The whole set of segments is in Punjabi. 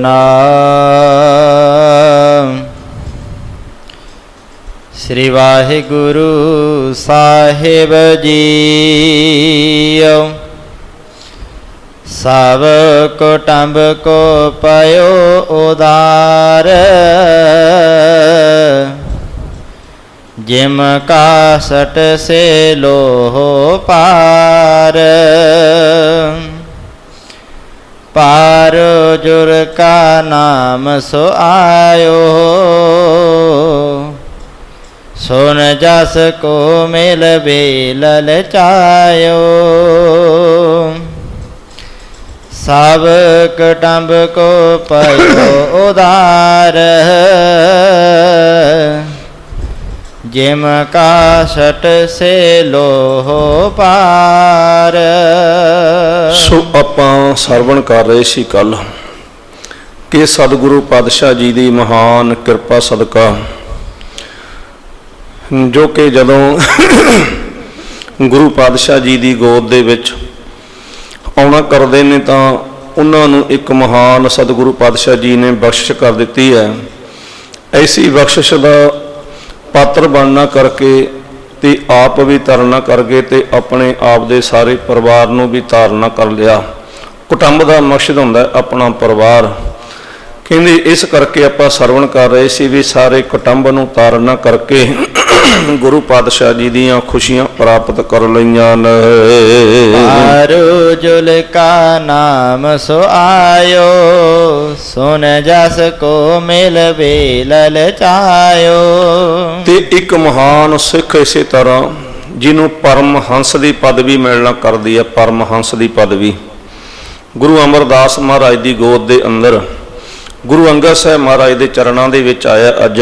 ਨਾਮ। ਸ੍ਰੀ ਵਾਹਿਗੁਰੂ ਸਾਹਿਬ ਜੀਓ। ਸਭ ਕੁਟੰਬ ਕੋ ਪਇਓ ਉਦਾਰ। ਜਿਮ ਕਾ ਸਟ ਸੇ ਲੋਹ ਪਾਰ। ਪਾਰ ਜੁਰ ਕਾ ਨਾਮ ਸੋ ਆਇਓ। ਸੁਨ ਜਸ ਕੋ ਮਿਲ ਬੇ ਲਲਚਾਇਓ ਸਭ ਕਟੰਬ ਕੋ ਪਇਓ ਉਦਾਰ। ਜਿਮ ਕਾ ਸੇ ਲੋਹ ਪਾਰ। ਸੋ ਆਪਾਂ ਸਰਵਣ ਕਰ ਰਹੇ ਸੀ ਕੱਲ ਕਿ ਸਤਿਗੁਰੂ ਪਾਤਸ਼ਾਹ ਜੀ ਦੀ ਮਹਾਨ ਕਿਰਪਾ ਸਦਕਾ, ਜੋ ਕਿ ਜਦੋਂ ਗੁਰੂ ਪਾਤਸ਼ਾਹ ਜੀ ਦੀ ਗੋਦ ਦੇ ਵਿੱਚ ਆਉਣਾ ਕਰਦੇ ਨੇ ਤਾਂ ਉਹਨਾਂ ਨੂੰ ਇੱਕ ਮਹਾਨ ਸਤਿਗੁਰੂ ਪਾਤਸ਼ਾਹ ਜੀ ਨੇ ਬਖਸ਼ਿਸ਼ ਕਰ ਦਿੱਤੀ ਹੈ। ਐਸੀ ਬਖਸ਼ਿਸ਼ ਦਾ ਪਾਤਰ ਬਣਨਾ ਕਰਕੇ ਤੇ ਆਪ ਵੀ ਤਰਨਾ ਕਰਕੇ ਤੇ ਆਪਣੇ ਆਪ ਦੇ ਸਾਰੇ ਪਰਿਵਾਰ ਨੂੰ ਵੀ ਧਾਰਨਾ ਕਰ ਲਿਆ। ਕੁਟੰਬ ਦਾ ਮਕਸਦ ਹੁੰਦਾ ਆਪਣਾ ਪਰਿਵਾਰ। ਕਹਿੰਦੇ ਇਸ ਕਰਕੇ ਆਪਾਂ ਸਰਵਣ ਕਰ ਰਹੇ ਸੀ ਵੀ ਸਾਰੇ ਕੁਟੰਬ ਨੂੰ ਤਾਰਨਾ ਕਰਕੇ ਗੁਰੂ ਪਾਤਸ਼ਾਹ ਜੀ ਦੀਆਂ ਖੁਸ਼ੀਆਂ ਪ੍ਰਾਪਤ ਕਰ ਲਈਆਂ ਨੇ। ਜੁਲ ਕਾ ਨਾਮ ਸੋ ਆਇਓ ਸੁਨ ਜਸ ਕੋ ਮਿਲ ਬੇ ਲਲਚਾਇਓ ਤੇ ਇੱਕ ਮਹਾਨ ਸਿੱਖ ਇਸੇ ਤਰ੍ਹਾਂ ਜਿਹਨੂੰ ਪਰਮ ਹੰਸ ਦੀ ਪਦਵੀ ਮਿਲਣਾ ਕਰਦੀ ਹੈ ਪਰਮ ਹੰਸ ਦੀ ਪਦਵੀ। ਗੁਰੂ ਅਮਰਦਾਸ ਮਹਾਰਾਜ ਦੀ ਗੋਦ ਦੇ ਅੰਦਰ ਗੁਰੂ ਅੰਗਦ ਸਾਹਿਬ ਮਹਾਰਾਜ ਦੇ ਚਰਨਾਂ ਦੇ ਵਿੱਚ ਆਇਆ ਅੱਜ।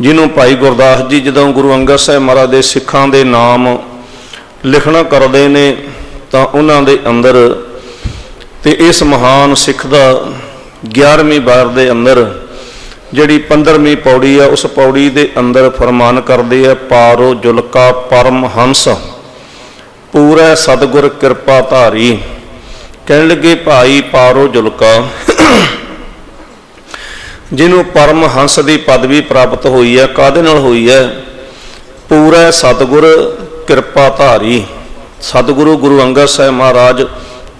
ਜਿਹਨੂੰ ਭਾਈ ਗੁਰਦਾਸ ਜੀ ਜਦੋਂ ਗੁਰੂ ਅੰਗਦ ਸਾਹਿਬ ਮਹਾਰਾਜ ਦੇ ਸਿੱਖਾਂ ਦੇ ਨਾਮ ਲਿਖਣਾ ਕਰਦੇ ਨੇ, ਤਾਂ ਉਹਨਾਂ ਦੇ ਅੰਦਰ ਤੇ ਇਸ ਮਹਾਨ ਸਿੱਖ ਦਾ 11ਵੀਂ ਵਾਰ ਦੇ ਅੰਦਰ ਜਿਹੜੀ 15ਵੀਂ ਪੌੜੀ ਆ, ਉਸ ਪੌੜੀ ਦੇ ਅੰਦਰ ਫਰਮਾਨ ਕਰਦੇ ਆ, ਪਾਰੋ ਜੁਲਕਾ ਪਰਮ ਹੰਸ, ਪੂਰਾ ਸਤਿਗੁਰ ਕਿਰਪਾ ਧਾਰੀ। ਕਹਿਣ ਲੱਗੇ, ਭਾਈ ਪਾਰੋ ਜੁਲਕਾ। ਜਿਹਨੂੰ ਪਰਮ ਹੰਸ ਦੀ ਪਦਵੀ ਪ੍ਰਾਪਤ ਹੋਈ ਹੈ ਕਾਦੇ ਨਾਲ ਹੋਈ ਹੈ? ਪੂਰਾ ਸਤਿਗੁਰ ਕਿਰਪਾ ਧਾਰੀ। ਸਤਿਗੁਰੂ ਗੁਰੂ ਅੰਗਦ ਸਾਹਿਬ ਮਹਾਰਾਜ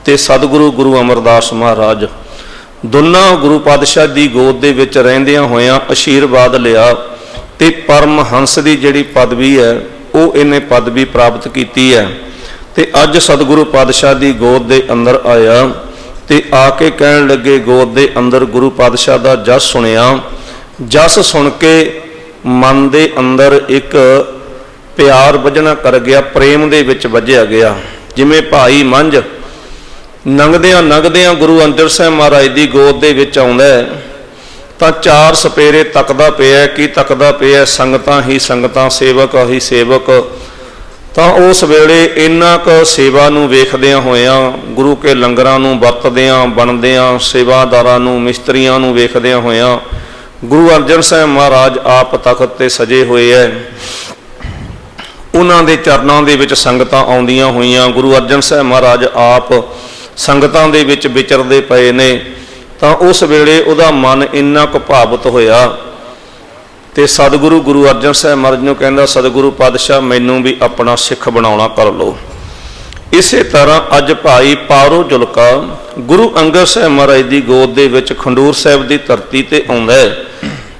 ਤੇ ਸਤਿਗੁਰੂ ਗੁਰੂ ਅਮਰਦਾਸ ਮਹਾਰਾਜ। ਦੋਨਾਂ ਗੁਰੂ ਪਾਤਸ਼ਾਹ ਦੀ ਗੋਦ ਦੇ ਵਿੱਚ ਰਹਿੰਦਿਆਂ ਹੋਇਆਂ ਅਸ਼ੀਰਵਾਦ ਲਿਆ ਤੇ ਪਰਮ ਹੰਸ ਦੀ ਜਿਹੜੀ ਪਦਵੀ ਹੈ, ਉਹ ਇਹਨੇ ਪਦਵੀ ਪ੍ਰਾਪਤ ਕੀਤੀ ਹੈ। ਤੇ ਅੱਜ ਸਤਿਗੁਰੂ ਪਾਤਸ਼ਾਹ ਦੀ ਗੋਦ ਦੇ ਅੰਦਰ ਆਇਆ। ਤੇ ਆ ਕੇ ਕਹਿਣ ਲੱਗੇ, ਗੋਦ ਦੇ ਅੰਦਰ ਗੁਰੂ ਪਾਤਸ਼ਾਹ ਦਾ ਜਸ ਸੁਣਿਆ। ਜਸ ਸੁਣ ਕੇ ਮਨ ਦੇ ਅੰਦਰ ਇੱਕ ਪਿਆਰ ਵਜਣਾ ਕਰ ਗਿਆ, ਪ੍ਰੇਮ ਦੇ ਵਿੱਚ ਵੱਜਿਆ ਗਿਆ। ਜਿਵੇਂ ਭਾਈ ਮੰਝ ਨੰਗਦਿਆਂ ਨੰਗਦਿਆਂ ਗੁਰੂ ਅੰਗਦ ਸਾਹਿਬ ਮਹਾਰਾਜ ਦੀ ਗੋਦ ਦੇ ਵਿੱਚ ਆਉਂਦਾ ਤਾਂ ਚਾਰ ਸਪੇਰੇ ਤੱਕਦਾ ਪਿਆ ਕੀ ਤੱਕਦਾ ਪਿਆ ਸੰਗਤਾਂ ਹੀ ਸੰਗਤਾਂ, ਸੇਵਕ ਹੀ ਸੇਵਕ। ਤਾਂ ਉਸ ਵੇਲੇ ਇੰਨਾ ਕੁ ਸੇਵਾ ਨੂੰ ਵੇਖਦਿਆਂ ਹੋਇਆਂ, ਗੁਰੂ ਕੇ ਲੰਗਰਾਂ ਨੂੰ ਵਰਤਦਿਆਂ, ਬਣਦਿਆਂ, ਸੇਵਾਦਾਰਾਂ ਨੂੰ, ਮਿਸਤਰੀਆਂ ਨੂੰ ਵੇਖਦਿਆਂ ਹੋਇਆਂ, ਗੁਰੂ ਅਰਜਨ ਸਾਹਿਬ ਮਹਾਰਾਜ ਆਪ ਤਖਤ ਤੇ ਸਜੇ ਹੋਏ ਐ। ਉਹਨਾਂ ਦੇ ਚਰਨਾਂ ਦੇ ਵਿੱਚ ਸੰਗਤਾਂ ਆਉਂਦੀਆਂ ਹੋਈਆਂ, ਗੁਰੂ ਅਰਜਨ ਸਾਹਿਬ ਮਹਾਰਾਜ ਆਪ ਸੰਗਤਾਂ ਦੇ ਵਿੱਚ ਵਿਚਰਦੇ ਪਏ ਨੇ। ਤਾਂ ਉਸ ਵੇਲੇ ਉਹਦਾ ਮਨ ਇੰਨਾ ਕੁ ਭਾਵਤ ਹੋਇਆ ਤੇ ਸਤਿਗੁਰੂ ਗੁਰੂ ਅਰਜਨ ਸਾਹਿਬ ਮਹਾਰਾਜ ਨੂੰ ਕਹਿੰਦਾ, ਸਤਿਗੁਰੂ ਪਾਤਸ਼ਾਹ, ਮੈਨੂੰ ਵੀ ਆਪਣਾ ਸਿੱਖ ਬਣਾਉਣਾ ਕਰ ਲਓ। ਇਸੇ ਤਰ੍ਹਾਂ ਅੱਜ ਭਾਈ ਪਾਰੋ ਜੁਲਕਾ ਗੁਰੂ ਅੰਗਦ ਸਾਹਿਬ ਮਹਾਰਾਜ ਦੀ ਗੋਦ ਦੇ ਵਿੱਚ ਖੰਡੂਰ ਸਾਹਿਬ ਦੀ ਧਰਤੀ ਤੇ ਆਉਂਦਾ ਹੈ।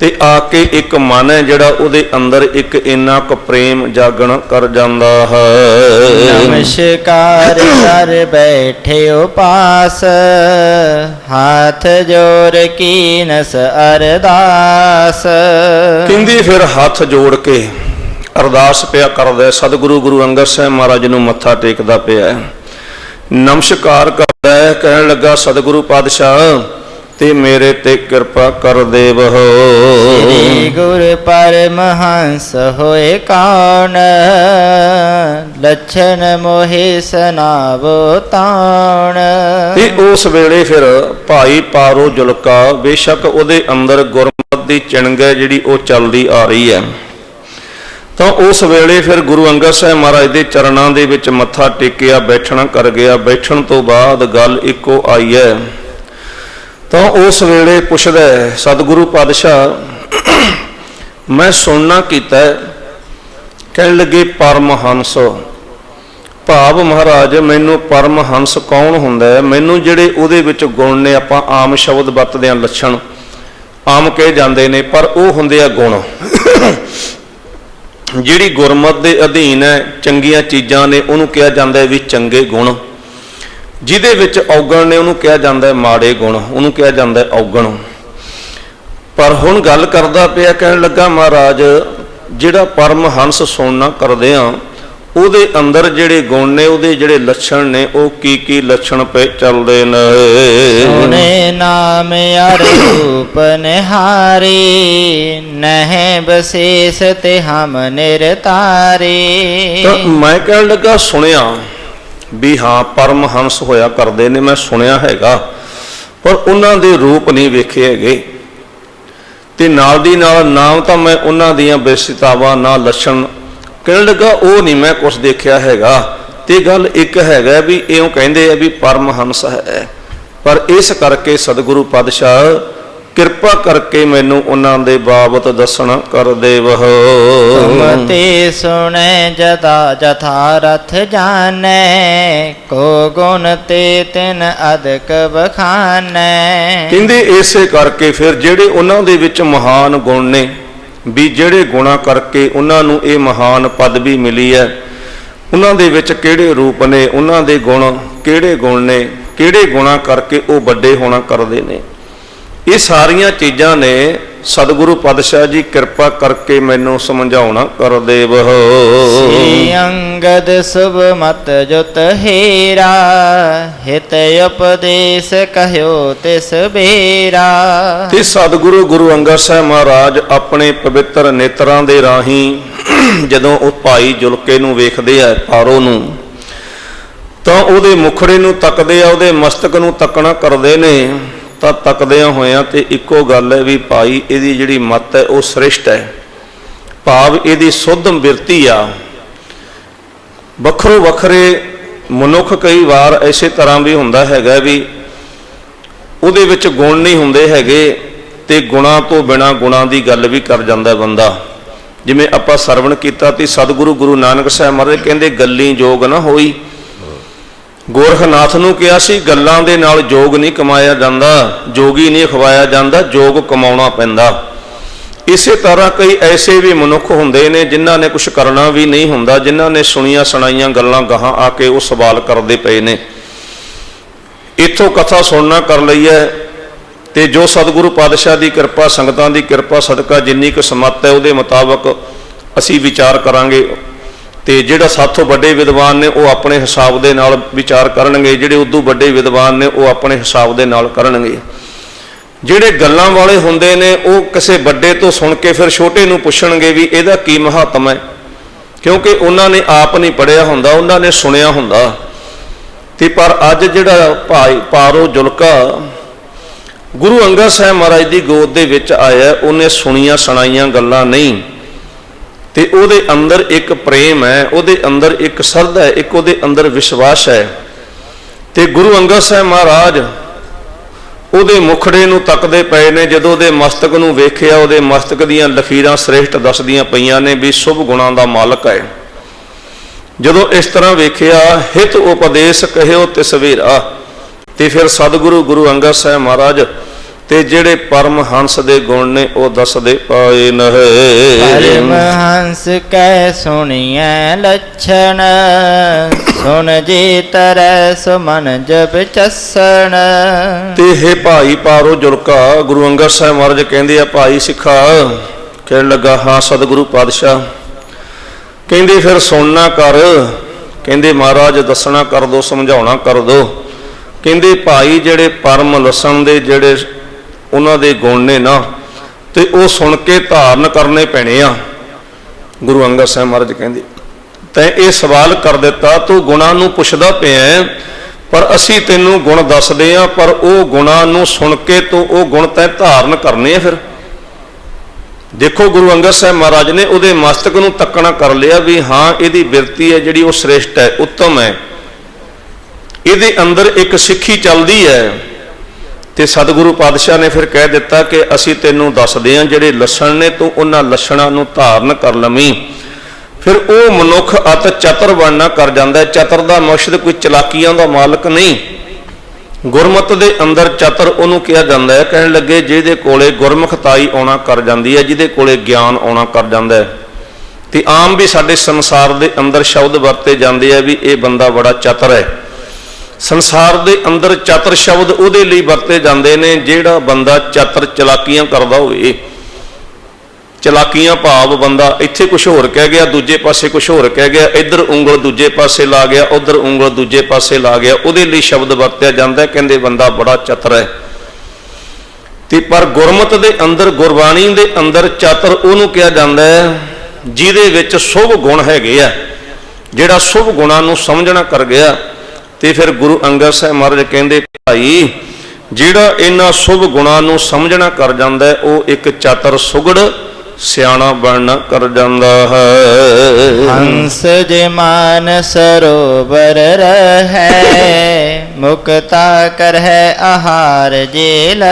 ਤੇ ਆ ਕੇ ਇੱਕ ਮਨ ਹੈ ਜਿਹੜਾ ਉਹਦੇ ਅੰਦਰ ਇੱਕ ਇੰਨਾ ਕੁ ਪ੍ਰੇਮ ਜਾਗਣ ਕਰ ਜਾਂਦਾ ਹੈ ਨਮਸਕਾਰ ਕਰ ਬੈਠਿਓ ਪਾਸ ਹਾਥ ਜੋੜ ਕੀਨਸ ਅਰਦਾਸ ਕਹਿੰਦੀ ਫਿਰ ਹੱਥ ਜੋੜ ਕੇ ਅਰਦਾਸ ਪਿਆ ਕਰਦਾ। ਸਤਿਗੁਰੂ ਗੁਰੂ ਅੰਗਦ ਸਾਹਿਬ ਮਹਾਰਾਜ ਨੂੰ ਮੱਥਾ ਟੇਕਦਾ ਪਿਆ। ਨਮਸਕਾਰ ਕਰਦਾ ਕਹਿਣ ਲੱਗਾ ਸਤਿਗੁਰੂ ਪਾਤਸ਼ਾਹ ਤੇ ਮੇਰੇ ਤੇ ਕਿਰਪਾ ਕਰ ਦੇਵੋ ਸ੍ਰੀ ਗੁਰ ਪਰਮਹੰਸ ਹੋਏ ਕੌਣ ਲਛਨ ਮੋਹਿ ਸਨਾਵੋ ਤਾਣ। ਤੇ ਉਸ ਵੇਲੇ ਫਿਰ ਭਾਈ ਪਾਰੋ ਜੁਲਕਾ ਬੇਸ਼ੱਕ ਉਹਦੇ ਅੰਦਰ ਗੁਰਮਤਿ ਦੀ ਚਿਣਗ ਹੈ ਜਿਹੜੀ ਉਹ ਚੱਲਦੀ ਆ ਰਹੀ ਹੈ। ਤਾਂ ਉਸ ਵੇਲੇ ਫਿਰ ਗੁਰੂ ਅੰਗਦ ਸਾਹਿਬ ਮਹਾਰਾਜ ਦੇ ਚਰਨਾਂ ਦੇ ਵਿੱਚ ਮੱਥਾ ਟੇਕਿਆ ਬੈਠਣਾ ਕਰ ਗਿਆ। ਬੈਠਣ ਤੋਂ ਬਾਅਦ ਗੱਲ ਇੱਕੋ ਆਈ ਹੈ। ਤਾਂ ਉਸ ਵੇਲੇ ਪੁੱਛਦਾ ਹੈ, ਸਤਿਗੁਰੂ ਪਾਤਸ਼ਾਹ, ਮੈਂ ਸੁਣਨਾ ਕੀਤਾ ਕਹਿਣ ਲੱਗੇ, ਪਰਮਹੰਸ, ਭਾਵ ਮਹਾਰਾਜ, ਮੈਨੂੰ ਪਰਮਹੰਸ ਕੌਣ ਹੁੰਦਾ ਹੈ? ਮੈਨੂੰ ਜਿਹੜੇ ਉਹਦੇ ਵਿੱਚ ਗੁਣ ਨੇ, ਆਪਾਂ ਆਮ ਸ਼ਬਦ ਵਰਤਦੇ ਹਾਂ, ਲੱਛਣ, ਆਮ ਕਹੇ ਜਾਂਦੇ ਨੇ, ਪਰ ਉਹ ਹੁੰਦੇ ਆ ਗੁਣ। ਜਿਹੜੀ ਗੁਰਮਤ ਦੇ ਅਧੀਨ ਹੈ, ਚੰਗੀਆਂ ਚੀਜ਼ਾਂ ਨੇ, ਉਹਨੂੰ ਕਿਹਾ ਜਾਂਦਾ ਹੈ ਵੀ ਚੰਗੇ ਗੁਣ। ਜਿਹਦੇ ਵਿੱਚ ਔਗਣ ਨੇ ਉਹਨੂੰ ਕਿਹਾ ਜਾਂਦਾ ਹੈ ਮਾੜੇ ਗੁਣ ਉਹਨੂੰ ਕਿਹਾ ਜਾਂਦਾ ਹੈ ਔਗਣ। ਪਰ ਹੁਣ ਗੱਲ ਕਰਦਾ ਪਿਆ ਕਹਿਣ ਲੱਗਾ ਮਹਾਰਾਜ ਜਿਹੜਾ ਪਰਮਹੰਸ ਸੁਣਨਾ ਕਰਦੇ ਆ ਉਹਦੇ ਅੰਦਰ ਜਿਹੜੇ ਗੁਣ ਨੇ ਉਹਦੇ ਜਿਹੜੇ ਲੱਛਣ ਨੇ ਉਹ ਕੀ ਕੀ ਲੱਛਣ ਪਏ ਚੱਲਦੇ ਨੇ? ਨਾਮ ਅਰ ਰੂਪ ਨਿਹਾਰੇ ਨਹਿ ਬਸੇਸ ਤੇ ਹਮ ਨਿਰਤਾਰੇ। ਤਾਂ ਮੈਂ ਕਹਿਣ ਲੱਗਾ ਸੁਣਿਆ। ਵੀ ਹਾਂ ਪਰਮਹੰਸ ਹੋਇਆ ਕਰਦੇ ਨੇ, ਮੈਂ ਸੁਣਿਆ ਹੈਗਾ। ਪਰ ਉਹਨਾਂ ਦੇ ਰੂਪ ਨਹੀਂ ਵੇਖੇ ਹੈਗੇ। ਤੇ ਨਾਲ ਦੀ ਨਾਲ ਨਾਮ ਤਾਂ ਮੈਂ ਉਹਨਾਂ ਦੀਆਂ ਵਿਸ਼ੇਸ਼ਤਾਵਾਂ ਨਾਲ ਲੱਛਣ ਕਹਿਣ ਲੱਗਾ, ਉਹ ਨਹੀਂ ਮੈਂ ਕੁਝ ਦੇਖਿਆ ਹੈਗਾ। ਤੇ ਗੱਲ ਇੱਕ ਹੈਗਾ ਵੀ ਇਉਂ ਕਹਿੰਦੇ ਆ ਵੀ ਪਰਮਹੰਸ ਹੈ। ਪਰ ਇਸ ਕਰਕੇ ਸਤਿਗੁਰੂ ਪਾਤਸ਼ਾਹ ਕਿਰਪਾ ਕਰਕੇ ਮੈਨੂੰ ਉਹਨਾਂ ਦੇ ਬਾਬਤ ਦੱਸਣਾ ਕਰ ਦੇਵਹੁ ਮਤੇ ਸੁਣੈ ਜਦਾ ਜਥਾ ਰਥ ਜਾਣੈ ਕੋ ਗੁਣ ਤੇ ਤਿਨ ਅਦਕ ਬਖਾਨੈ ਕਹਿੰਦੇ ਇਸੇ ਕਰਕੇ ਫਿਰ ਜਿਹੜੇ ਉਹਨਾਂ ਦੇ ਵਿੱਚ ਮਹਾਨ ਗੁਣ ਨੇ ਵੀ ਜਿਹੜੇ ਗੁਣਾ ਕਰਕੇ ਉਹਨਾਂ ਨੂੰ ਇਹ ਮਹਾਨ ਪਦਵੀ ਮਿਲੀ ਹੈ ਉਹਨਾਂ ਦੇ ਵਿੱਚ ਕਿਹੜੇ ਰੂਪ ਨੇ ਉਹਨਾਂ ਦੇ ਗੁਣ ਕਿਹੜੇ ਗੁਣ ਨੇ ਕਿਹੜੇ ਗੁਣਾ ਕਰਕੇ ਉਹ ਵੱਡੇ ਹੋਣਾ ਕਰਦੇ ਨੇ। ਇਹ ਸਾਰੀਆਂ ਚੀਜ਼ਾਂ ਨੇ ਸਤਿਗੁਰੂ ਪਾਤਸ਼ਾਹ ਜੀ ਕਿਰਪਾ ਕਰਕੇ ਮੈਨੂੰ ਸਮਝਾਉਣਾ ਕਰ ਦੇਵਹੁ ਸ੍ਰੀ ਅੰਗਦ ਸੁਭ ਮਤ ਜੁਤ ਹੀਰਾ ਹਿਤ ਉਪਦੇਸ਼ ਕਹਿਓ ਤਿਸ ਬੇਰਾ। ਤੇ ਸਤਿਗੁਰੂ ਗੁਰੂ ਅੰਗਦ ਸਾਹਿਬ ਮਹਾਰਾਜ ਆਪਣੇ ਪਵਿੱਤਰ ਨੇਤਰਾਂ ਦੇ ਰਾਹੀਂ ਜਦੋਂ ਉਹ ਭਾਈ ਜੁਲਕੇ ਨੂੰ ਵੇਖਦੇ ਆ ਪਾਰੋ ਨੂੰ ਤਾਂ ਉਹਦੇ ਮੁਖੜੇ ਨੂੰ ਤੱਕਦੇ ਆ ਉਹਦੇ ਮਸਤਕ ਨੂੰ ਤੱਕਣਾ ਕਰਦੇ ਨੇ। ਤਾਂ ਤੱਕਦਿਆਂ ਹੋਇਆਂ ਤੇ ਇੱਕੋ ਗੱਲ ਹੈ ਵੀ ਭਾਈ ਇਹਦੀ ਜਿਹੜੀ ਮਤ ਹੈ ਉਹ ਸ੍ਰਿਸ਼ਟ ਹੈ। ਭਾਵ ਇਹਦੀ ਸੁੱਧ ਬਿਰਤੀ ਆ। ਵੱਖਰੋ ਵੱਖਰੇ ਮਨੁੱਖ ਕਈ ਵਾਰ ਐਸੇ ਤਰ੍ਹਾਂ ਵੀ ਹੁੰਦਾ ਹੈਗਾ ਵੀ ਉਹਦੇ ਵਿੱਚ ਗੁਣ ਨਹੀਂ ਹੁੰਦੇ ਹੈਗੇ ਤੇ ਗੁਣਾ ਤੋਂ ਬਿਨਾ ਗੁਣਾ ਦੀ ਗੱਲ ਵੀ ਕਰ ਜਾਂਦਾ ਬੰਦਾ। ਜਿਵੇਂ ਆਪਾਂ ਸਰਵਣ ਕੀਤਾ ਤੇ ਸਤਿਗੁਰੂ ਗੁਰੂ ਨਾਨਕ ਸਾਹਿਬ ਮਹਾਰਾਜ ਕਹਿੰਦੇ, ਗੱਲੀ ਜੋਗ ਨਾ ਹੋਈ ਗੋਰਖਨਾਥ ਨੂੰ ਕਿਹਾ ਸੀ, ਗੱਲਾਂ ਦੇ ਨਾਲ ਜੋਗ ਨਹੀਂ ਕਮਾਇਆ ਜਾਂਦਾ, ਜੋਗੀ ਨਹੀਂ ਖਵਾਇਆ ਜਾਂਦਾ, ਜੋਗ ਕਮਾਉਣਾ ਪੈਂਦਾ। ਇਸੇ ਤਰ੍ਹਾਂ ਕਈ ਐਸੇ ਵੀ ਮਨੁੱਖ ਹੁੰਦੇ ਨੇ ਜਿਨ੍ਹਾਂ ਨੇ ਕੁਝ ਕਰਨਾ ਵੀ ਨਹੀਂ ਹੁੰਦਾ, ਜਿਨ੍ਹਾਂ ਨੇ ਸੁਣੀਆਂ ਸੁਣਾਈਆਂ ਗੱਲਾਂ ਗਾਹਾਂ ਆ ਕੇ ਉਹ ਸਵਾਲ ਕਰਦੇ ਪਏ ਨੇ। ਇੱਥੋਂ ਕਥਾ ਸੁਣਨਾ ਕਰ ਲਈ ਹੈ ਤੇ ਜੋ ਸਤਿਗੁਰੂ ਪਾਤਸ਼ਾਹ ਦੀ ਕਿਰਪਾ, ਸੰਗਤਾਂ ਦੀ ਕਿਰਪਾ, ਸਦਕਾ ਜਿੰਨੀ ਕੁ ਸਮੱਤ ਹੈ ਉਹਦੇ ਮੁਤਾਬਕ ਅਸੀਂ ਵਿਚਾਰ ਕਰਾਂਗੇ। ਤੇ ਜਿਹੜਾ ਸਾਥੋਂ ਵੱਡੇ ਵਿਦਵਾਨ ਨੇ ਉਹ ਆਪਣੇ ਹਿਸਾਬ ਦੇ ਨਾਲ ਵਿਚਾਰ ਕਰਨਗੇ, ਜਿਹੜੇ ਉਦੋਂ ਵੱਡੇ ਵਿਦਵਾਨ ਨੇ ਉਹ ਆਪਣੇ ਹਿਸਾਬ ਦੇ ਨਾਲ ਕਰਨਗੇ। ਜਿਹੜੇ ਗੱਲਾਂ ਵਾਲੇ ਹੁੰਦੇ ਨੇ, ਉਹ ਕਿਸੇ ਵੱਡੇ ਤੋਂ ਸੁਣ ਕੇ ਫਿਰ ਛੋਟੇ ਨੂੰ ਪੁੱਛਣਗੇ ਵੀ ਇਹਦਾ ਕੀ ਮਹੱਤਮ ਹੈ। ਕਿਉਂਕਿ ਉਹਨਾਂ ਨੇ ਆਪ ਨਹੀਂ ਪੜਿਆ ਹੁੰਦਾ, ਉਹਨਾਂ ਨੇ ਸੁਣਿਆ ਹੁੰਦਾ। ਤੇ ਪਰ ਅੱਜ ਜਿਹੜਾ ਭਾਈ ਪਾਰੋ ਜੁਲਕਾ, ਗੁਰੂ ਅੰਗਦ ਸਾਹਿਬ ਮਹਾਰਾਜ ਦੀ ਗੋਦ ਦੇ ਵਿੱਚ ਆਇਆ, ਉਹਨੇ ਸੁਣੀਆਂ, ਸੁਣਾਈਆਂ ਗੱਲਾਂ ਨਹੀਂ। ਤੇ ਉਹਦੇ ਅੰਦਰ ਇੱਕ ਪ੍ਰੇਮ ਹੈ, ਉਹਦੇ ਅੰਦਰ ਇੱਕ ਸਰਦਾ ਹੈ, ਇੱਕ ਉਹਦੇ ਅੰਦਰ ਵਿਸ਼ਵਾਸ ਹੈ। ਤੇ ਗੁਰੂ ਅੰਗਦ ਸਾਹਿਬ ਮਹਾਰਾਜ ਉਹਦੇ ਮੁਖੜੇ ਨੂੰ ਤੱਕਦੇ ਪਏ ਨੇ, ਜਦੋਂ ਉਹਦੇ ਮਸਤਕ ਨੂੰ ਵੇਖਿਆ, ਉਹਦੇ ਮਸਤਕ ਦੀਆਂ ਲਖੀਰਾਂ ਸ੍ਰੇਸ਼ਟ ਦੱਸਦੀਆਂ ਪਈਆਂ ਨੇ ਵੀ ਸ਼ੁਭ ਗੁਣਾਂ ਦਾ ਮਾਲਕ ਹੈ। ਜਦੋਂ ਇਸ ਤਰ੍ਹਾਂ ਵੇਖਿਆ, ਹਿਤ ਉਪਦੇਸ਼ ਕਹਿਓ ਤਿਸਵੀਰਾ ਤੇ ਫਿਰ ਸਤਿਗੁਰੂ ਗੁਰੂ ਅੰਗਦ ਸਾਹਿਬ ਮਹਾਰਾਜ ਤੇ ਜਿਹੜੇ ਪਰਮਹੰਸ ਦੇ ਗੁਣ ਨੇ ਉਹ ਦੱਸਦੇ ਪਾਏ ਨਹਿ। ਪਰਮਹੰਸ ਕੈ ਸੁਣੀਐ ਲੱਛਣ ਸੁਨ ਜੀ ਤਰੈ ਸੁਮਨ ਜਬ ਚਸਣ। ਤੇ ਇਹ ਭਾਈ ਪਾਰੋ ਜੁਲਕਾ ਗੁਰੂ ਅੰਗਦ ਸਾਹਿਬ ਮਹਾਰਾਜ ਕਹਿੰਦੇ ਆ ਭਾਈ ਸਿੱਖਾ ਕਹਿਣ ਲੱਗਾ ਹਾਂ ਸਤਿਗੁਰੂ ਪਾਤਸ਼ਾਹ। ਕਹਿੰਦੇ ਫਿਰ ਸੁਣਨਾ ਕਰ ਕਹਿੰਦੇ ਮਹਾਰਾਜ ਦੱਸਣਾ ਕਰ ਦੋ ਸਮਝਾਉਣਾ ਕਰ ਦੋ। ਕਹਿੰਦੇ ਭਾਈ ਜਿਹੜੇ ਪਰਮ ਲਸਣ ਦੇ ਜਿਹੜੇ ਉਹਨਾਂ ਦੇ ਗੁਣ ਨੇ ਨਾ, ਤੇ ਉਹ ਸੁਣ ਕੇ ਧਾਰਨ ਕਰਨੇ ਪੈਣੇ ਆ। ਗੁਰੂ ਅੰਗਦ ਸਾਹਿਬ ਮਹਾਰਾਜ ਕਹਿੰਦੇ, ਤੈਂ ਇਹ ਸਵਾਲ ਕਰ ਦਿੱਤਾ, ਤੂੰ ਗੁਣਾਂ ਨੂੰ ਪੁੱਛਦਾ ਪਿਆ ਪਰ ਅਸੀਂ ਤੈਨੂੰ ਗੁਣ ਦੱਸਦੇ ਆ, ਪਰ ਉਹ ਗੁਣਾਂ ਨੂੰ ਸੁਣ ਕੇ ਤੂੰ ਉਹ ਗੁਣ ਤੈਂ ਧਾਰਨ ਕਰਨੇ ਆ ਫਿਰ। ਦੇਖੋ ਗੁਰੂ ਅੰਗਦ ਸਾਹਿਬ ਮਹਾਰਾਜ ਨੇ ਉਹਦੇ ਮਸਤਕ ਨੂੰ ਤੱਕਣਾ ਕਰ ਲਿਆ ਵੀ ਹਾਂ, ਇਹਦੀ ਬਿਰਤੀ ਹੈ ਜਿਹੜੀ ਉਹ ਸ੍ਰੇਸ਼ਟ ਹੈ, ਉੱਤਮ ਹੈ। ਇਹਦੇ ਅੰਦਰ ਇੱਕ ਸਿੱਖੀ ਚੱਲਦੀ ਹੈ। ਤੇ ਸਤਿਗੁਰੂ ਪਾਤਸ਼ਾਹ ਨੇ ਫਿਰ ਕਹਿ ਦਿੱਤਾ ਕਿ ਅਸੀਂ ਤੈਨੂੰ ਦੱਸਦੇ ਹਾਂ ਜਿਹੜੇ ਲੱਛਣ ਨੇ, ਤੂੰ ਉਹਨਾਂ ਲੱਛਣਾਂ ਨੂੰ ਧਾਰਨ ਕਰ ਲਵੀਂ। ਫਿਰ ਉਹ ਮਨੁੱਖ ਅਤ ਚਤਰ ਬਣਨਾ ਕਰ ਜਾਂਦਾ ਚਤਰ ਦਾ ਮਕਸਦ ਕੋਈ ਚਲਾਕੀਆਂ ਦਾ ਮਾਲਕ ਨਹੀਂ। ਗੁਰਮਤ ਦੇ ਅੰਦਰ ਚਤਰ ਉਹਨੂੰ ਕਿਹਾ ਜਾਂਦਾ ਹੈ। ਕਹਿਣ ਲੱਗੇ, ਜਿਹਦੇ ਕੋਲੇ ਗੁਰਮੁਖਤਾਈ ਆਉਣਾ ਕਰ ਜਾਂਦੀ ਹੈ, ਜਿਹਦੇ ਕੋਲੇ ਗਿਆਨ ਆਉਣਾ ਕਰ ਜਾਂਦਾ ਹੈ। ਤੇ ਆਮ ਵੀ ਸਾਡੇ ਸੰਸਾਰ ਦੇ ਅੰਦਰ ਸ਼ਬਦ ਵਰਤੇ ਜਾਂਦੇ ਆ ਵੀ ਇਹ ਬੰਦਾ ਬੜਾ ਚਤਰ ਹੈ। ਸੰਸਾਰ ਦੇ ਅੰਦਰ ਚਤਰ ਸ਼ਬਦ ਉਹਦੇ ਲਈ ਵਰਤੇ ਜਾਂਦੇ ਨੇ ਜਿਹੜਾ ਬੰਦਾ ਚਤਰ ਚਲਾਕੀਆਂ ਕਰਦਾ ਹੋਵੇ। ਚਲਾਕੀਆਂ ਭਾਵ ਬੰਦਾ ਇੱਥੇ ਕੁਝ ਹੋਰ ਕਹਿ ਗਿਆ, ਦੂਜੇ ਪਾਸੇ ਕੁਝ ਹੋਰ ਕਹਿ ਗਿਆ, ਇੱਧਰ ਉਂਗਲ ਦੂਜੇ ਪਾਸੇ ਲਾ ਗਿਆ, ਉਧਰ ਉਂਗਲ ਦੂਜੇ ਪਾਸੇ ਲਾ ਗਿਆ, ਉਹਦੇ ਲਈ ਸ਼ਬਦ ਵਰਤਿਆ ਜਾਂਦਾ ਕਹਿੰਦੇ ਬੰਦਾ ਬੜਾ ਚਤਰ ਹੈ। ਤੇ ਪਰ ਗੁਰਮਤ ਦੇ ਅੰਦਰ, ਗੁਰਬਾਣੀ ਦੇ ਅੰਦਰ ਚਤਰ ਉਹਨੂੰ ਕਿਹਾ ਜਾਂਦਾ ਹੈ, ਜਿਹਦੇ ਵਿੱਚ ਸ਼ੁਭ ਗੁਣ ਹੈਗੇ ਆ, ਜਿਹੜਾ ਸ਼ੁਭ ਗੁਣਾਂ ਨੂੰ ਸਮਝਣਾ ਕਰ ਗਿਆ ਤੇ ਫਿਰ ਗੁਰੂ ਅੰਗਦ ਸਾਹਿਬ ਮਹਾਰਾਜ ਕਹਿੰਦੇ ਭਾਈ ਜਿਹੜਾ ਇਹਨਾਂ ਸ਼ੁਭ ਗੁਣਾਂ ਨੂੰ ਸਮਝਣਾ ਕਰ ਜਾਂਦਾ ਹੈ ਉਹ ਇੱਕ ਚਤਰ ਸੁਗੜ ਸਿਆਣਾ ਬਣਨਾ ਕਰ ਜਾਂਦਾ ਹੈ। ਹੰਸ ਜੇ ਮਾਨ ਸਰੋਵਰ ਰਹੈ ਮੁਕਤਾ ਕਰਹਿ ਆਹਾਰ ਜੇਲ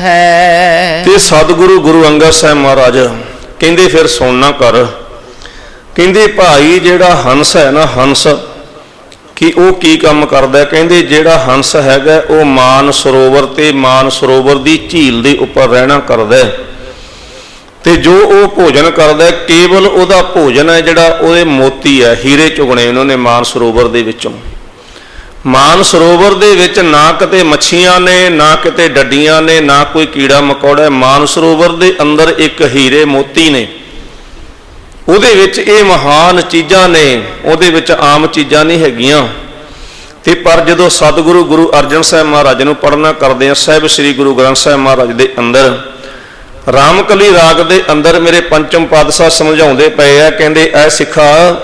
ਹੈ। ਤੇ ਸਤਿਗੁਰੂ ਗੁਰੂ ਅੰਗਦ ਸਾਹਿਬ ਮਹਾਰਾਜ ਕਹਿੰਦੇ ਫਿਰ ਸੁਣਨਾ ਕਰ। ਕਹਿੰਦੇ ਭਾਈ ਜਿਹੜਾ ਹੰਸ ਹੈ ਨਾ ਹੰਸ ਕਿ ਉਹ ਕੀ ਕੰਮ ਕਰਦਾ ਕਹਿੰਦੇ ਜਿਹੜਾ ਹੰਸ ਹੈਗਾ, ਉਹ ਮਾਨ ਸਰੋਵਰ ਤੇ ਮਾਨ ਸਰੋਵਰ ਦੀ ਝੀਲ ਦੇ ਉੱਪਰ ਰਹਿਣਾ ਕਰਦਾ ਹੈ। ਤੇ ਜੋ ਉਹ ਭੋਜਨ ਕਰਦਾ ਕੇਵਲ ਉਹਦਾ ਭੋਜਨ ਹੈ ਜਿਹੜਾ ਉਹਦੇ ਮੋਤੀ ਹੈ, ਹੀਰੇ ਚੁਗਣੇ ਉਹਨਾਂ ਨੇ ਮਾਨ ਸਰੋਵਰ ਦੇ ਵਿੱਚੋਂ। ਮਾਨ ਸਰੋਵਰ ਦੇ ਵਿੱਚ ਨਾ ਕਿਤੇ ਮੱਛੀਆਂ ਨੇ, ਨਾ ਕਿਤੇ ਡੱਡੀਆਂ ਨੇ, ਨਾ ਕੋਈ ਕੀੜਾ ਮਕੌੜਾ ਮਾਨ ਸਰੋਵਰ ਦੇ ਅੰਦਰ ਇੱਕ ਹੀਰੇ ਮੋਤੀ ਨੇ। ਉਹਦੇ ਵਿੱਚ ਇਹ ਮਹਾਨ ਚੀਜ਼ਾਂ ਨੇ, ਉਹਦੇ ਵਿੱਚ ਆਮ ਚੀਜ਼ਾਂ ਨਹੀਂ ਹੈਗੀਆਂ। ਤੇ ਪਰ ਜਦੋਂ ਸਤਿਗੁਰੂ ਗੁਰੂ ਅਰਜਨ ਸਾਹਿਬ ਮਹਾਰਾਜ ਨੂੰ ਪੜਨਾ ਕਰਦੇ ਆ ਸਾਹਿਬ ਸ੍ਰੀ ਗੁਰੂ ਗ੍ਰੰਥ ਸਾਹਿਬ ਮਹਾਰਾਜ ਦੇ ਅੰਦਰ, ਰਾਮਕਲੀ ਰਾਗ ਦੇ ਅੰਦਰ ਮੇਰੇ ਪੰਚਮ ਪਾਤਸ਼ਾਹ ਸਮਝਾਉਂਦੇ ਪਏ ਆ, ਕਹਿੰਦੇ, ਐ ਸਿੱਖਾ,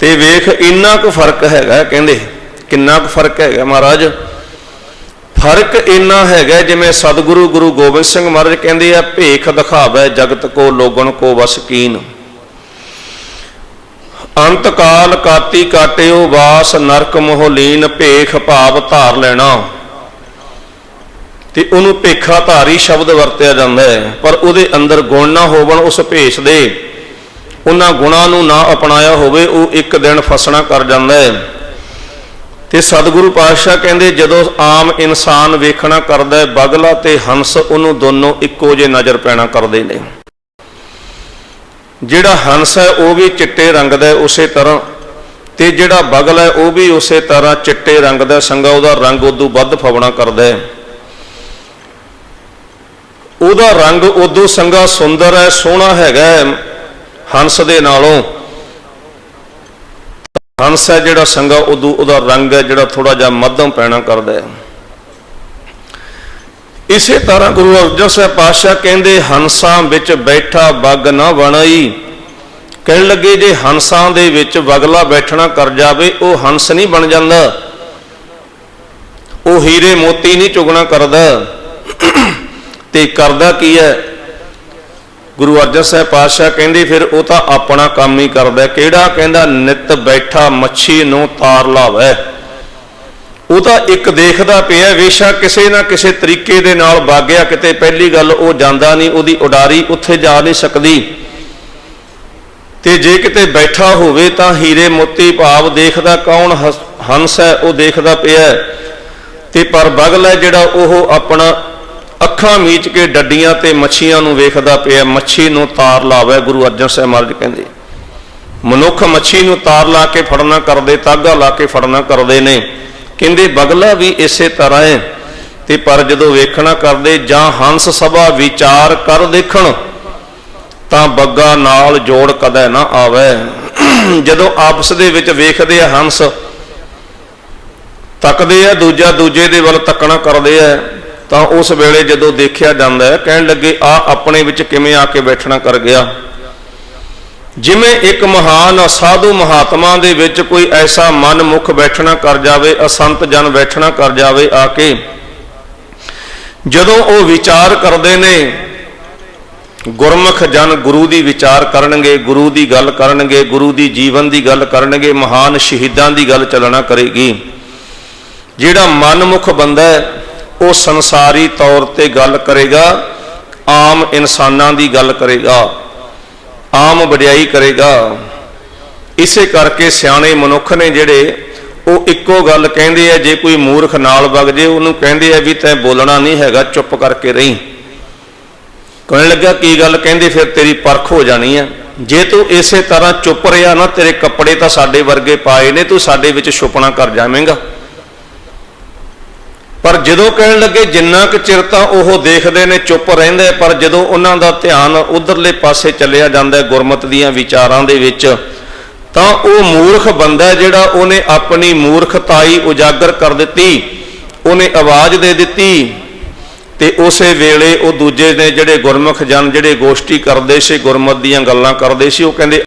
ਤੇ ਵੇਖ ਇੰਨਾ ਕੁ ਫ਼ਰਕ ਹੈਗਾ ਕਹਿੰਦੇ, ਕਿੰਨਾ ਕੁ ਫ਼ਰਕ ਹੈਗਾ ਮਹਾਰਾਜ? ਫ਼ਰਕ ਇੰਨਾ ਹੈਗਾ ਜਿਵੇਂ ਸਤਿਗੁਰੂ ਗੁਰੂ ਗੋਬਿੰਦ ਸਿੰਘ ਮਹਾਰਾਜ ਕਹਿੰਦੇ ਆ, ਭੇਖ ਦਿਖਾਵੇ ਜਗਤ ਕੋ, ਲੋਗਣ ਕੋ ਵਸ ਕੀਨ। ਅੰਤ ਕਾਲ ਕਾਤੀ ਕਾਟਿਓ ਵਾਸ ਨਰਕ ਮੋਹ ਲੀਨ ਭੇਖ ਭਾਵ ਧਾਰ ਲੈਣਾ। ਤੇ ਉਹਨੂੰ ਭੇਖਾ ਧਾਰੀ ਸ਼ਬਦ ਵਰਤਿਆ ਜਾਂਦਾ ਹੈ, ਪਰ ਉਹਦੇ ਅੰਦਰ ਗੁਣ ਨਾ ਹੋਵਣ ਉਸ ਭੇਸ਼ ਦੇ। ਉਹਨਾਂ ਗੁਣਾਂ ਨੂੰ ਨਾ ਅਪਣਾਇਆ ਹੋਵੇ, ਉਹ ਇੱਕ ਦਿਨ ਫਸਣਾ ਕਰ ਜਾਂਦਾ ਹੈ। ਤੇ ਸਤਿਗੁਰੂ ਪਾਤਸ਼ਾਹ ਕਹਿੰਦੇ, ਜਦੋਂ ਆਮ ਇਨਸਾਨ ਵੇਖਣਾ ਕਰਦਾ ਹੈ, ਬਗਲਾ ਤੇ ਹੰਸ ਉਹਨੂੰ ਦੋਨੋਂ ਇੱਕੋ ਜਿਹੇ ਨਜ਼ਰ ਪੈਣਾ ਕਰਦੇ ਨੇ। ਜਿਹੜਾ ਹੰਸ ਹੈ, ਉਹ ਵੀ ਚਿੱਟੇ ਰੰਗ ਦਾ ਉਸੇ ਤਰ੍ਹਾਂ। ਤੇ ਜਿਹੜਾ ਬਗਲ ਹੈ, ਉਹ ਵੀ ਉਸੇ ਤਰ੍ਹਾਂ ਚਿੱਟੇ ਰੰਗ ਦਾ ਸੰਗਾ ਉਹਦਾ ਰੰਗ ਉਦੋਂ ਵੱਧ ਫਵਣਾ ਕਰਦਾ ਹੈ। ਉਹਦਾ ਰੰਗ ਉਦੋਂ ਸੰਗਾ ਸੁੰਦਰ ਹੈ, ਸੋਹਣਾ ਹੈਗਾ ਹੈ ਹੰਸ ਦੇ ਨਾਲੋਂ। ਹੰਸ ਹੈ ਜਿਹੜਾ ਸੰਗਾ ਉਦੋਂ ਉਹਦਾ ਰੰਗ ਹੈ ਜਿਹੜਾ ਥੋੜਾ ਜਿਹਾ ਮੱਧਮ ਪੈਣਾ ਕਰਦਾ ਹੈ। ਇਸੇ ਤਰ੍ਹਾਂ ਗੁਰੂ ਅਰਜਨ ਸਾਹਿਬ ਪਾਤਸ਼ਾਹ ਕਹਿੰਦੇ, ਹੰਸਾਂ ਵਿੱਚ ਬੈਠਾ ਬੱਗ ਨਾ ਬਣਾਈ ਕਹਿਣ ਲੱਗੇ, ਜੇ ਹੰਸਾਂ ਦੇ ਵਿੱਚ ਵਗਲਾ ਬੈਠਣਾ ਕਰ ਜਾਵੇ, ਉਹ ਹੰਸ ਨਹੀਂ ਬਣ ਜਾਂਦਾ। ਉਹ ਹੀਰੇ ਮੋਤੀ ਨਹੀਂ ਚੁਗਣਾ ਕਰਦਾ। ਤੇ ਕਰਦਾ ਕੀ ਹੈ? ਗੁਰੂ ਅਰਜਨ ਸਾਹਿਬ ਪਾਤਸ਼ਾਹ ਕਹਿੰਦੇ, ਫਿਰ ਉਹ ਤਾਂ ਆਪਣਾ ਕੰਮ ਹੀ ਕਰਦਾ ਕਿਹੜਾ ਕਹਿੰਦਾ, ਨਿਤ ਬੈਠਾ ਮੱਛੀ ਨੂੰ ਤਾਰ ਲਾਵੇ। ਉਹ ਤਾਂ ਇੱਕ ਦੇਖਦਾ ਪਿਆ ਵੇਸ਼ਾ ਕਿਸੇ ਨਾ ਕਿਸੇ ਤਰੀਕੇ ਦੇ ਨਾਲ ਬਾਗਿਆ ਕਿਤੇ। ਪਹਿਲੀ ਗੱਲ ਉਹ ਜਾਂਦਾ ਨਹੀਂ, ਉਹਦੀ ਉਡਾਰੀ ਉੱਥੇ ਜਾ ਨਹੀਂ ਸਕਦੀ। ਤੇ ਜੇ ਕਿਤੇ ਬੈਠਾ ਹੋਵੇ ਤਾਂ ਹੀਰੇ ਮੋਤੀ ਭਾਵ ਦੇਖਦਾ ਕੌਣ ਹਸ- ਹੰਸ ਹੈ, ਉਹ ਦੇਖਦਾ ਪਿਆ ਤੇ ਪਰ ਬਗਲ ਹੈ ਜਿਹੜਾ ਉਹ ਆਪਣਾ ਅੱਖਾਂ ਮੀਚ ਕੇ ਡੱਡੀਆਂ ਤੇ ਮੱਛੀਆਂ ਨੂੰ ਵੇਖਦਾ ਪਿਆ। ਮੱਛੀ ਨੂੰ ਤਾਰ ਲਾਵੇ, ਗੁਰੂ ਅਰਜਨ ਸਾਹਿਬ ਮਹਾਰਾਜ ਕਹਿੰਦੇ। ਮਨੁੱਖ ਮੱਛੀ ਨੂੰ ਤਾਰ ਲਾ ਕੇ ਫੜਨਾ ਕਰਦੇ, ਤਾਗਾ ਲਾ ਕੇ ਫੜਨਾ ਕਰਦੇ ਨੇ। ਕਹਿੰਦੇ, ਬਗਲਾ ਵੀ ਇਸੇ ਤਰ੍ਹਾਂ ਹੈ ਤੇ ਪਰ ਜਦੋਂ ਵੇਖਣਾ ਕਰਦੇ ਜਾਂ ਹੰਸ ਸਭਾ ਵਿਚਾਰ ਕਰ ਦੇਖਣ, ਤਾਂ ਬੱਗਾ ਨਾਲ ਜੋੜ ਕਦੇ ਨਾ ਆਵੇ। ਜਦੋਂ ਆਪਸ ਦੇ ਵਿੱਚ ਵੇਖਦੇ ਆ ਹੰਸ, ਤੱਕਦੇ ਆ, ਦੂਜਾ ਦੂਜੇ ਦੇ ਵੱਲ ਤੱਕਣਾ ਕਰਦੇ ਆ, ਤਾਂ ਉਸ ਵੇਲੇ ਜਦੋਂ ਦੇਖਿਆ ਜਾਂਦਾ ਕਹਿਣ ਲੱਗੇ, ਆ, ਆਪਣੇ ਵਿੱਚ ਕਿਵੇਂ ਆ ਕੇ ਬੈਠਣਾ ਕਰ ਗਿਆ? ਜਿਵੇਂ ਇੱਕ ਮਹਾਨ ਸਾਧੂ ਮਹਾਤਮਾ ਦੇ ਵਿੱਚ ਕੋਈ ਐਸਾ ਮਨ ਮੁਖ ਬੈਠਣਾ ਕਰ ਜਾਵੇ, ਅਸੰਤ ਜਨ ਬੈਠਣਾ ਕਰ ਜਾਵੇ ਆ ਕੇ, ਜਦੋਂ ਉਹ ਵਿਚਾਰ ਕਰਦੇ ਨੇ, ਗੁਰਮੁਖ ਜਨ ਗੁਰੂ ਦੀ ਵਿਚਾਰ ਕਰਨਗੇ, ਗੁਰੂ ਦੀ ਗੱਲ ਕਰਨਗੇ, ਗੁਰੂ ਦੀ ਜੀਵਨ ਦੀ ਗੱਲ ਕਰਨਗੇ, ਮਹਾਨ ਸ਼ਹੀਦਾਂ ਦੀ ਗੱਲ ਚੱਲਣਾ ਕਰੇਗੀ। ਜਿਹੜਾ ਮਨਮੁਖ ਬੰਦਾ ਹੈ, ਉਹ ਸੰਸਾਰੀ ਤੌਰ ਤੇ ਗੱਲ ਕਰੇਗਾ, ਆਮ ਇਨਸਾਨਾਂ ਦੀ ਗੱਲ ਕਰੇਗਾ। ਆਮ ਵਡਿਆਈ ਕਰੇਗਾ। ਇਸੇ ਕਰਕੇ ਸਿਆਣੇ ਮਨੁੱਖ ਨੇ ਜਿਹੜੇ ਉਹ ਇੱਕੋ ਗੱਲ ਕਹਿੰਦੇ ਆ, ਜੇ ਕੋਈ ਮੂਰਖ ਨਾਲ ਵਗ ਜੇ, ਉਹਨੂੰ ਕਹਿੰਦੇ ਆ ਵੀ ਤੈਂ ਬੋਲਣਾ ਨਹੀਂ ਹੈਗਾ, ਚੁੱਪ ਕਰਕੇ ਰਹੀਂ। ਕਹਿਣ ਲੱਗਾ, ਕੀ ਗੱਲ ਕਹਿੰਦੇ, ਫਿਰ ਤੇਰੀ ਪਰਖ ਹੋ ਜਾਣੀ ਆ। ਜੇ ਤੂੰ ਇਸੇ ਤਰ੍ਹਾਂ ਚੁੱਪ ਰਿਹਾ ਨਾ, ਤੇਰੇ ਕੱਪੜੇ ਤਾਂ ਸਾਡੇ ਵਰਗੇ ਪਾਏ ਨੇ, ਤੂੰ ਸਾਡੇ ਵਿੱਚ ਛੁਪਣਾ ਕਰ ਜਾਵੇਂਗਾ। ਪਰ ਜਦੋਂ ਕਹਿਣ ਲੱਗੇ ਜਿੰਨਾ ਕੁ ਚਿਰ ਤਾਂ ਉਹ ਦੇਖਦੇ ਨੇ, ਚੁੱਪ ਰਹਿੰਦੇ, ਪਰ ਜਦੋਂ ਉਹਨਾਂ ਦਾ ਧਿਆਨ ਉਧਰਲੇ ਪਾਸੇ ਚੱਲਿਆ ਜਾਂਦਾ ਗੁਰਮਤ ਦੀਆਂ ਵਿਚਾਰਾਂ ਦੇ ਵਿੱਚ, ਤਾਂ ਉਹ ਮੂਰਖ ਬੰਦਾ ਜਿਹੜਾ ਉਹਨੇ ਆਪਣੀ ਮੂਰਖਤਾਈ ਉਜਾਗਰ ਕਰ ਦਿੱਤੀ, ਉਹਨੇ ਆਵਾਜ਼ ਦੇ ਦਿੱਤੀ, ਤੇ ਉਸੇ ਵੇਲੇ ਉਹ ਦੂਜੇ ਨੇ ਜਿਹੜੇ ਗੁਰਮੁਖ ਜਨ, ਜਿਹੜੇ ਗੋਸ਼ਟੀ ਕਰਦੇ ਸੀ, ਗੁਰਮਤ ਦੀਆਂ ਗੱਲਾਂ ਕਰਦੇ ਸੀ, ਉਹ ਕਹਿੰਦੇ